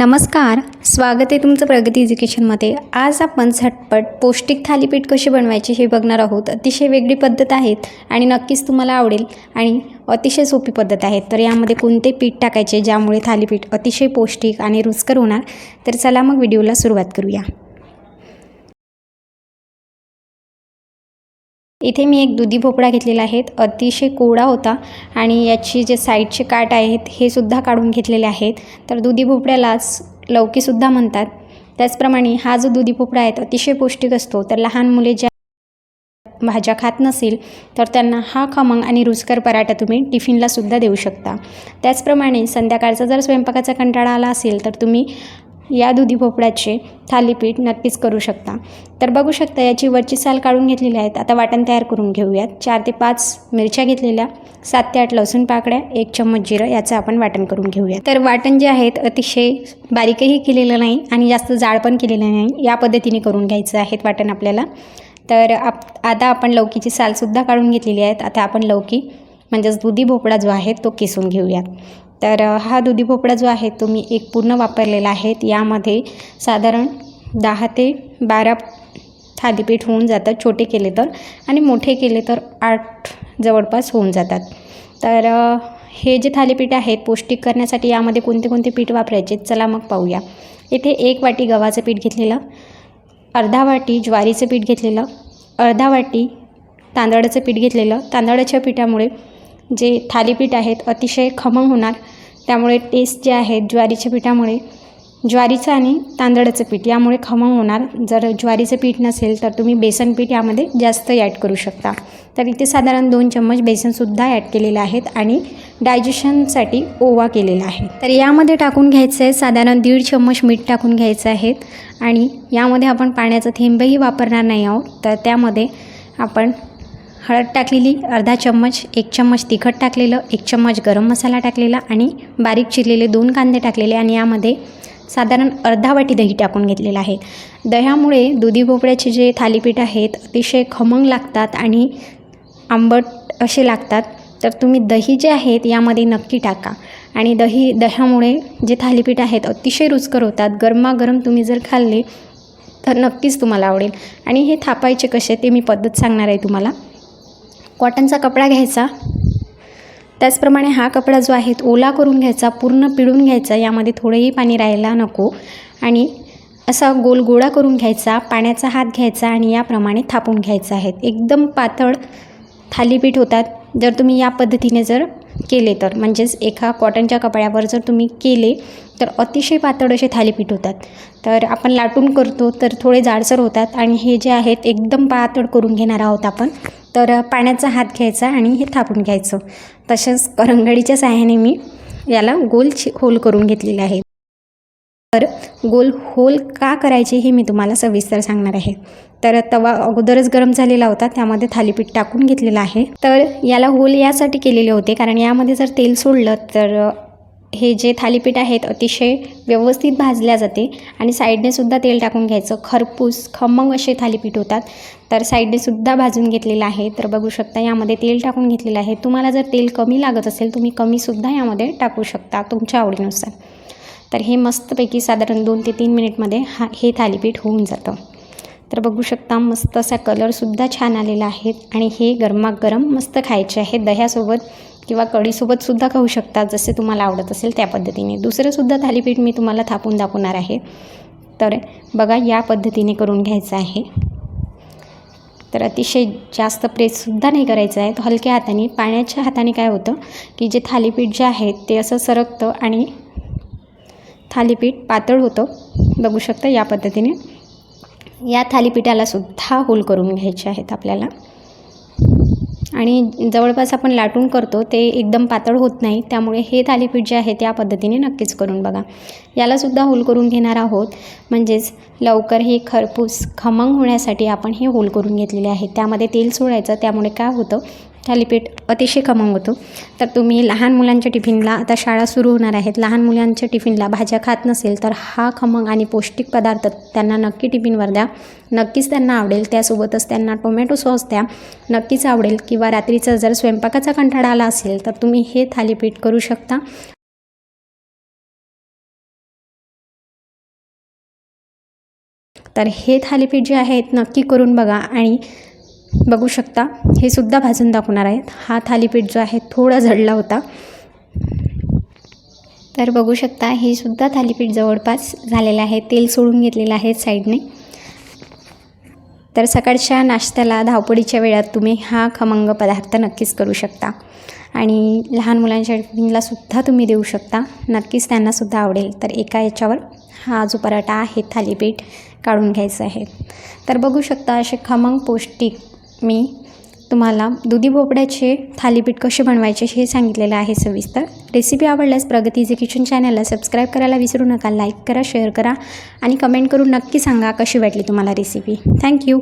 नमस्कार स्वागत आहे तुमचं प्रगती एज्युकेशनमध्ये. आज आपण झटपट पौष्टिक थालीपीठ कशी बनवायचे हे बघणार आहोत. अतिशय वेगळी पद्धत आहेत आणि नक्कीच तुम्हाला आवडेल आणि अतिशय सोपी पद्धत आहे. तर यामध्ये कोणते पीठ टाकायचे ज्यामुळे थालीपीठ अतिशय पौष्टिक आणि रुचकर होणार. तर चला मग व्हिडिओला सुरुवात करूया. इथे मी एक दुधी भोपळा घेतलेला आहे. अतिशय कोवळा होता आणि याची जे साईडचे काट आहेत हे सुद्धा काढून घेतलेले आहेत. तर दुधी भोपळ्यालाच लौकीसुद्धा म्हणतात. त्याचप्रमाणे हा जो दुधी भोपळा आहे तो अतिशय पौष्टिक असतो. तर लहान मुले ज्या भाज्या खात नसेल तर त्यांना हा खमंग आणि रुचकर पराठा तुम्ही टिफिनलासुद्धा देऊ शकता. त्याचप्रमाणे संध्याकाळचा जर स्वयंपाकाचा कंटाळा आला असेल तर तुम्ही या दुधी भोपळ्याचे थालीपीठ नक्कीच करू शकता. तर बघू शकता याची वरची साल काढून घेतलेली आहेत. आता वाटण तयार करून घेऊयात. चार ते पाच मिरच्या घेतलेल्या सात ते आठ लसूण पाकड्या एक चम्मच जिरं याचं आपण वाटण करून घेऊया तर वाटण जे आहेत अतिशय बारीकही केलेलं नाही आणि जास्त जाड पण केलेलं नाही. या पद्धतीने करून घ्यायचं आहे वाटण आपल्याला. तर आप आता आपण लौकीची सालसुद्धा काढून घेतलेली आहेत. आता आपण लौकी म्हणजेच दुधी भोपळा जो आहे तो किसून घेऊयात. तर हा दुधी भोपळा जो आहे तो मी एक पूर्ण वापरलेला आहे. यामध्ये साधारण दहा ते बारा थालीपीठ होऊन जातात छोटे केले तर आणि मोठे केले तर आठ जवळपास होऊन जातात. तर हे जे थालीपीठ आहेत पौष्टिक करण्यासाठी यामध्ये कोणते कोणते पीठ वापरायचे चला मग पाहूया. इथे एक वाटी गव्हाचं पीठ घेतलेलं अर्धा वाटी ज्वारीचं पीठ घेतलेलं अर्धा वाटी तांदळाचं पीठ घेतलेलं. तांदळाच्या पिठामुळे जे थालीपीठ आहेत अतिशय खमंग होणार. त्यामुळे टेस्ट जे आहे ज्वारीच्या पिठामुळे ज्वारीचं आणि तांदळाचं पीठ यामुळे खमंग होणार. जर ज्वारीचं पीठ नसेल तर तुम्ही बेसन पीठ यामध्ये जास्त ॲड करू शकता. तर इथे साधारण दोन चम्मच बेसनसुद्धा ॲड केलेलं आहेत आणि डायजेशनसाठी ओवा केलेला आहे. तर यामध्ये टाकून घ्यायचं आहे साधारण दीड चम्मच मीठ टाकून घ्यायचं आहे आणि यामध्ये आपण पाण्याचा थेंबही वापरणार नाही आहोत. तर त्यामध्ये आपण हळद टाकलेली अर्धा चम्मच एक चम्मच तिखट टाकलेलं एक चम्मच गरम मसाला टाकलेला आणि बारीक चिरलेले दोन कांदे टाकलेले आणि यामध्ये साधारण अर्धा वाटी दही टाकून घेतलेलं आहे. दह्यामुळे दुधी भोपळ्याचे जे थालीपीठ आहेत अतिशय खमंग लागतात आणि आंबट असे लागतात. तर तुम्ही दही जे आहेत यामध्ये नक्की टाका. आणि दही दह्यामुळे जे थालीपीठ आहेत अतिशय रुचकर होतात. गरमागरम तुम्ही जर खाल्ले तर नक्कीच तुम्हाला आवडेल. आणि हे थापायचे कसे ते मी पद्धत सांगणार आहे तुम्हाला. कॉटनचा कपडा घ्यायचा. त्याचप्रमाणे हा कपडा जो आहे ओला करून घ्यायचा पूर्ण पिळून घ्यायचा यामध्ये थोडंही पाणी राहायला नको. आणि असा गोल गोळा करून घ्यायचा पाण्याचा हात घ्यायचा आणि याप्रमाणे थापून घ्यायचा आहे. एकदम पातळ थालीपीठ होतात. जर तुम्ही या पद्धतीने जर केले तर म्हणजेच एका कॉटनच्या कपड्यावर जर तुम्ही केले तर अतिशय पातळ असे थालीपीठ होतात. तर आपण लाटून करतो तर थोडे जाडसर होतात. आणि हे जे आहेत एकदम पातळ करून घेणार आहोत आपण. तर पाण्याचा हात घ्यायचा आणि हे थापून घ्यायचं. तसंच करंगडीच्या सहाय्याने मी याला गोल होल करून घेतलेले आहे. तर गोल होल का करायचे हे मी तुम्हाला सविस्तर सांगणार आहे. तर तवा अगोदरच गरम झालेला होता त्यामध्ये थालीपीठ टाकून घेतलेलं आहे. तर याला होल यासाठी केलेले होते कारण यामध्ये जर तेल सोडलं तर हे जे थालीपीठ आहेत अतिशय व्यवस्थित भाजल्या जाते आणि साईडनेसुद्धा तेल टाकून घ्यायचं. खरपूस खमंग असे थालीपीठ होतात. तर साईडने सुद्धा भाजून घेतलेलं आहे. तर बघू शकता यामध्ये तेल टाकून घेतलेलं आहे. तुम्हाला जर तेल कमी लागत असेल तुम्ही कमीसुद्धा यामध्ये टाकू शकता तुमच्या आवडीनुसार. तर हे मस्तपैकी साधारण दोन ते तीन मिनिटमध्ये हा हे थालीपीठ होऊन जातं. तर बघू शकता मस्त असा कलरसुद्धा छान आलेला आहे. आणि हे गरमागरम मस्त खायचे आहे. दह्यासोबत किंवा कढीसोबतसुद्धा खाऊ शकता जसे तुम्हाला आवडत असेल त्या पद्धतीने. दुसरंसुद्धा थालीपीठ मी तुम्हाला थापून दाखवणार आहे. तर बघा या पद्धतीने करून घ्यायचं आहे. तर अतिशय जास्त प्रेससुद्धा नाही करायचं आहे. हलक्या हाताने पाण्याच्या हाताने काय होतं की जे थालीपीठ जे आहे ते असं सरकतं आणि थालीपीठ पातळ होतं. बघू शकता या पद्धतीने. या थालीपीठाला सुद्धा होल करून घ्यायचे आहेत आपल्याला. आणि जवळपास आपण लाटून करतो ते एकदम पातळ होत नाही त्यामुळे हे थालीपीठ जे आहे त्या पद्धतीने नक्कीच करून बघा. यालासुद्धा होल करून घेणार आहोत. म्हणजेच लवकर हे खरपूस खमंग होण्यासाठी आपण हे होल करून घेतलेले आहे. त्यामध्ये तेल सोडायचं त्यामुळे काय होतं थालीपीठ अतिशय खमंग होतो. तर तुम्ही लहान मुलांच्या टिफिनला आता शाळा सुरू होणार आहेत. लहान मुलांच्या टिफिनला भाज्या खात नसेल तर हा खमंग आणि पौष्टिक पदार्थ त्यांना नक्की टिफिनवर द्या. नक्कीच त्यांना आवडेल. त्यासोबतच त्यांना टोमॅटो सॉस द्या. नक्कीच आवडेल. किंवा रात्रीचा जर स्वयंपाकाचा कंटाळा आला असेल तर तुम्ही हे थालीपीठ करू शकता. तर हे थालीपीठ जे आहेत नक्की करून बघा आणि बघू शकता. हे सुद्धा भाजून दाखवणार आहेत. हा थालीपीठ जो आहे थोडा झडला होता. तर बघू शकता हे सुद्धा थालीपीठ जवळपास झालेलं आहे. तेल सोडून घेतलेलं आहे साईडने. तर सकाळच्या नाश्त्याला धावपडीच्या वेळात तुम्ही हा खमंग पदार्थ नक्कीच करू शकता. आणि लहान मुलांच्या टिफिनला सुद्धा तुम्ही देऊ शकता. नक्कीच त्यांनासुद्धा आवडेल. तर एका याच्यावर हा जो पराठा आहे थालीपीठ काढून घ्यायचं आहे. तर बघू शकता असे खमंग पौष्टिक मी तुम्हाला दुधी भोपळ्याचे थालीपीठ कसे बनवायचे हे सांगितलेलं आहे सविस्तर. रेसिपी आवडल्यास प्रगतीचे किचन चॅनलला सबस्क्राईब करायला विसरू नका लाईक करा शेअर करा आणि कमेंट करून नक्की सांगा कशी वाटली तुम्हाला रेसिपी थँक्यू